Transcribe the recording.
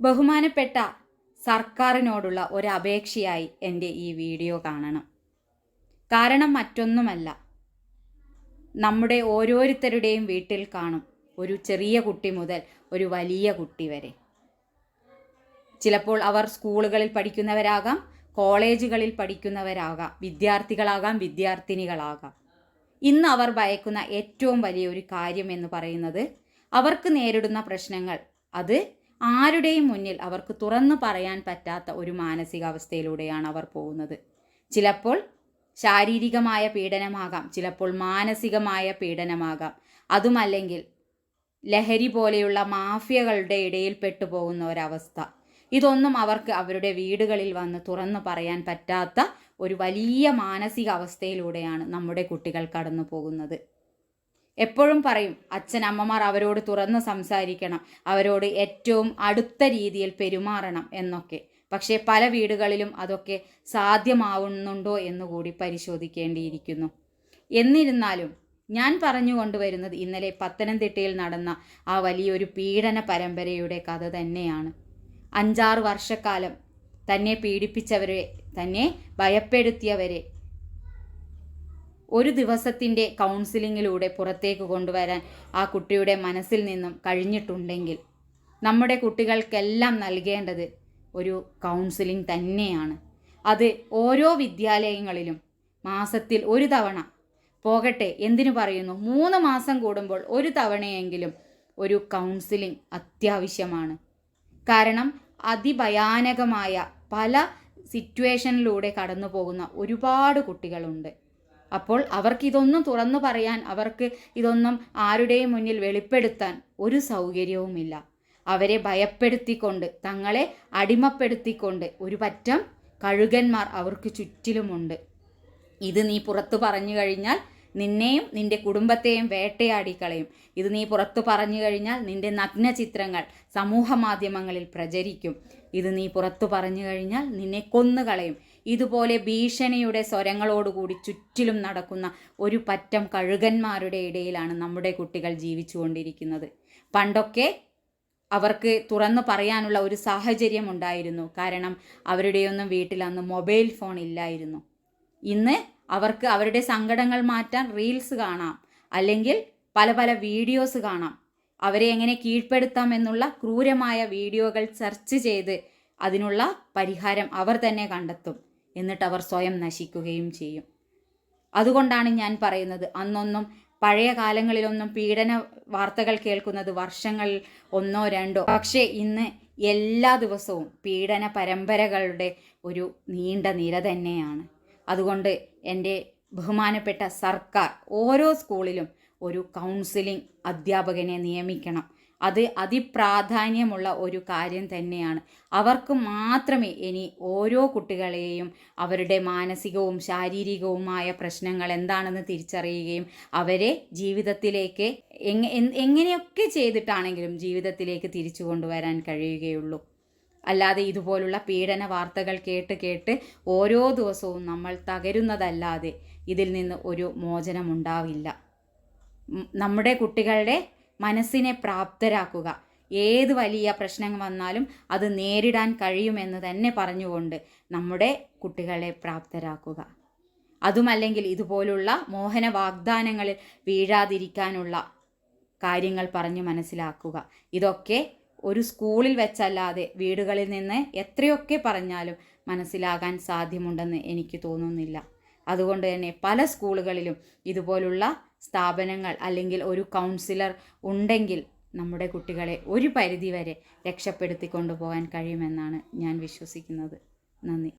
ബഹുമാനപ്പെട്ട സർക്കാരിനോടുള്ള ഒരു അപേക്ഷയായി എന്റെ ഈ വീഡിയോ കാണണം. കാരണം മറ്റൊന്നുമല്ല. നമ്മുടെ ഓരോരുത്തരുടെയും വീട്ടിൽ കാണും ഒരു ചെറിയ കുട്ടി മുതൽ ഒരു വലിയ കുട്ടി വരെ. ചിലപ്പോൾ അവർ സ്കൂളുകളിൽ പഠിക്കുന്നവരാകാം കോളേജുകളിൽ പഠിക്കുന്നവരാകാം വിദ്യാർത്ഥികളാകാം വിദ്യാർത്ഥിനികളാകാം. ഇന്ന് അവർ ഭയക്കുന്ന ഏറ്റവും വലിയ ഒരു കാര്യം എന്ന് പറയുന്നത് അവർക്ക് നേരിടുന്ന പ്രശ്നങ്ങൾ അത് ആരുടെയും മുന്നിൽ അവർക്ക് തുറന്നു പറയാൻ പറ്റാത്ത ഒരു മാനസികാവസ്ഥയിലൂടെയാണ് അവർ പോകുന്നത്. ചിലപ്പോൾ ശാരീരികമായ പീഡനമാകാം ചിലപ്പോൾ മാനസികമായ പീഡനമാകാം. അതുമല്ലെങ്കിൽ ലഹരി പോലെയുള്ള മാഫിയകളുടെ ഇടയിൽ പെട്ടുപോകുന്ന ഒരവസ്ഥ. ഇതൊന്നും അവർക്ക് അവരുടെ വീടുകളിൽ വന്ന് തുറന്നു പറയാൻ പറ്റാത്ത ഒരു വലിയ മാനസിക അവസ്ഥയിലൂടെയാണ് നമ്മുടെ കുട്ടികൾ കടന്നു പോകുന്നത് എപ്പോഴും പറയും അച്ഛൻ അമ്മമാർ അവരോട് തുറന്ന് സംസാരിക്കണം. അവരോട് ഏറ്റവും അടുത്ത രീതിയിൽ പെരുമാറണം എന്നൊക്കെ. പക്ഷേ പല വീടുകളിലും അതൊക്കെ സാധ്യമാവുന്നുണ്ടോ എന്ന് കൂടി പരിശോധിക്കേണ്ടിയിരിക്കുന്നു. എന്നിരുന്നാലും ഞാൻ പറഞ്ഞു കൊണ്ടുവരുന്നത് ഇന്നലെ പത്തനംതിട്ടയിൽ നടന്ന ആ വലിയൊരു പീഡന പരമ്പരയുടെ കഥ തന്നെയാണ്. അഞ്ചാറ് വർഷക്കാലം തന്നെ പീഡിപ്പിച്ചവരെ തന്നെ ഭയപ്പെടുത്തിയവരെ ഒരു ദിവസത്തിന്റെ കൗൺസിലിങ്ങിലൂടെ പുറത്തേക്ക് കൊണ്ടുവരാൻ ആ കുട്ടിയുടെ മനസ്സിൽ നിന്നും കഴിഞ്ഞിട്ടുണ്ടെങ്കിൽ നമ്മുടെ കുട്ടികൾക്കെല്ലാം നൽകേണ്ടത് ഒരു കൗൺസിലിംഗ് തന്നെയാണ്. അത് ഓരോ വിദ്യാലയങ്ങളിലും മാസത്തിൽ ഒരു തവണ പോകട്ടെ എന്തിനു പറയുന്നു? മൂന്ന് മാസം കൂടുമ്പോൾ ഒരു തവണയെങ്കിലും ഒരു കൗൺസിലിംഗ് അത്യാവശ്യമാണ്. കാരണം അതിഭയാനകമായ പല സിറ്റുവേഷനിലൂടെ കടന്നു പോകുന്ന ഒരുപാട് കുട്ടികളുണ്ട്. അപ്പോൾ അവർക്ക് ഇതൊന്നും തുറന്നു പറയാൻ അവർക്ക് ഇതൊന്നും ആരുടെയും മുന്നിൽ വെളിപ്പെടുത്താൻ ഒരു സൗകര്യവുമില്ല. അവരെ ഭയപ്പെടുത്തിക്കൊണ്ട് തങ്ങളെ അടിമപ്പെടുത്തിക്കൊണ്ട് ഒരു പറ്റം കഴുകന്മാർ അവർക്ക് ചുറ്റിലുമുണ്ട്. ഇത് നീ പുറത്തു പറഞ്ഞു കഴിഞ്ഞാൽ നിന്നെയും നിന്റെ കുടുംബത്തെയും വേട്ടയാടിക്കളയും. ഇത് നീ പുറത്തു പറഞ്ഞു കഴിഞ്ഞാൽ നിന്റെ നഗ്ന ചിത്രങ്ങൾ സമൂഹ മാധ്യമങ്ങളിൽ പ്രചരിക്കും. ഇത് നീ പുറത്തു പറഞ്ഞു കഴിഞ്ഞാൽ നിന്നെ കൊന്നുകളയും. ഇതുപോലെ ഭീഷണിയുടെ സ്വരങ്ങളോടുകൂടി ചുറ്റിലും നടക്കുന്ന ഒരു പറ്റം കഴുകന്മാരുടെ ഇടയിലാണ് നമ്മുടെ കുട്ടികൾ ജീവിച്ചുകൊണ്ടിരിക്കുന്നത്. പണ്ടൊക്കെ അവർക്ക് തുറന്നു പറയാനുള്ള ഒരു സാഹചര്യം ഉണ്ടായിരുന്നു. കാരണം അവരുടെയൊന്നും വീട്ടിൽ അന്ന് മൊബൈൽ ഫോൺ ഇല്ലായിരുന്നു. ഇന്ന് അവർക്ക് അവരുടെ സങ്കടങ്ങൾ മാറ്റാൻ റീൽസ് കാണാം. അല്ലെങ്കിൽ പല പല വീഡിയോസ് കാണാം. അവരെ എങ്ങനെ കീഴ്പ്പെടുത്താം എന്നുള്ള ക്രൂരമായ വീഡിയോകൾ സെർച്ച് ചെയ്ത് അതിനുള്ള പരിഹാരം അവർ തന്നെ കണ്ടെത്തും. എന്നിട്ട് അവർ സ്വയം നശിക്കുകയും ചെയ്യും. അതുകൊണ്ടാണ് ഞാൻ പറയുന്നത് അന്നൊന്നും പഴയ കാലങ്ങളിലൊന്നും പീഡന വാർത്തകൾ കേൾക്കുന്നത് വർഷങ്ങൾ ഒന്നോ രണ്ടോ. പക്ഷേ ഇന്ന് എല്ലാ ദിവസവും പീഡന പരമ്പരകളുടെ ഒരു നീണ്ട നിര തന്നെയാണ്. അതുകൊണ്ട് എന്റെ ബഹുമാനപ്പെട്ട സർക്കാർ ഓരോ സ്കൂളിലും ഒരു കൗൺസിലിംഗ് അധ്യാപകനെ നിയമിക്കണം. അത് അതിപ്രാധാന്യമുള്ള ഒരു കാര്യം തന്നെയാണ്. അവർക്ക് മാത്രമേ ഇനി ഓരോ കുട്ടികളെയും അവരുടെ മാനസികവും ശാരീരികവുമായ പ്രശ്നങ്ങൾ എന്താണെന്ന് തിരിച്ചറിയുകയും അവരെ ജീവിതത്തിലേക്ക് എങ്ങനെയൊക്കെ ചെയ്തിട്ടാണെങ്കിലും ജീവിതത്തിലേക്ക് തിരിച്ചു കൊണ്ടുവരാൻ കഴിയുകയുള്ളൂ. അല്ലാതെ ഇതുപോലുള്ള പീഡന വാർത്തകൾ കേട്ട് കേട്ട് ഓരോ ദിവസവും നമ്മൾ തകരുന്നതല്ലാതെ ഇതിൽ നിന്ന് ഒരു മോചനമുണ്ടാവില്ല. നമ്മുടെ കുട്ടികളുടെ മനസ്സിനെ പ്രാപ്തരാക്കുക. ഏത് വലിയ പ്രശ്നങ്ങൾ വന്നാലും അത് നേരിടാൻ കഴിയുമെന്ന് തന്നെ പറഞ്ഞുകൊണ്ട് നമ്മുടെ കുട്ടികളെ പ്രാപ്തരാക്കുക. അതുമല്ലെങ്കിൽ ഇതുപോലുള്ള മോഹന വാഗ്ദാനങ്ങളിൽ വീഴാതിരിക്കാനുള്ള കാര്യങ്ങൾ പറഞ്ഞു മനസ്സിലാക്കുക. ഇതൊക്കെ ഒരു സ്കൂളിൽ വെച്ചല്ലാതെ വീടുകളിൽ നിന്ന് എത്രയൊക്കെ പറഞ്ഞാലും മനസ്സിലാകാൻ സാധ്യമുണ്ടെന്ന് എനിക്ക് തോന്നുന്നില്ല. അതുകൊണ്ട് തന്നെ പല സ്കൂളുകളിലും ഇതുപോലുള്ള സ്ഥാപനങ്ങൾ അല്ലെങ്കിൽ ഒരു കൗൺസിലർ ഉണ്ടെങ്കിൽ നമ്മുടെ കുട്ടികളെ ഒരു പരിധിവരെ രക്ഷപ്പെടുത്തി കൊണ്ടുപോകാൻ കഴിയുമെന്നാണ് ഞാൻ വിശ്വസിക്കുന്നത്. നന്ദി.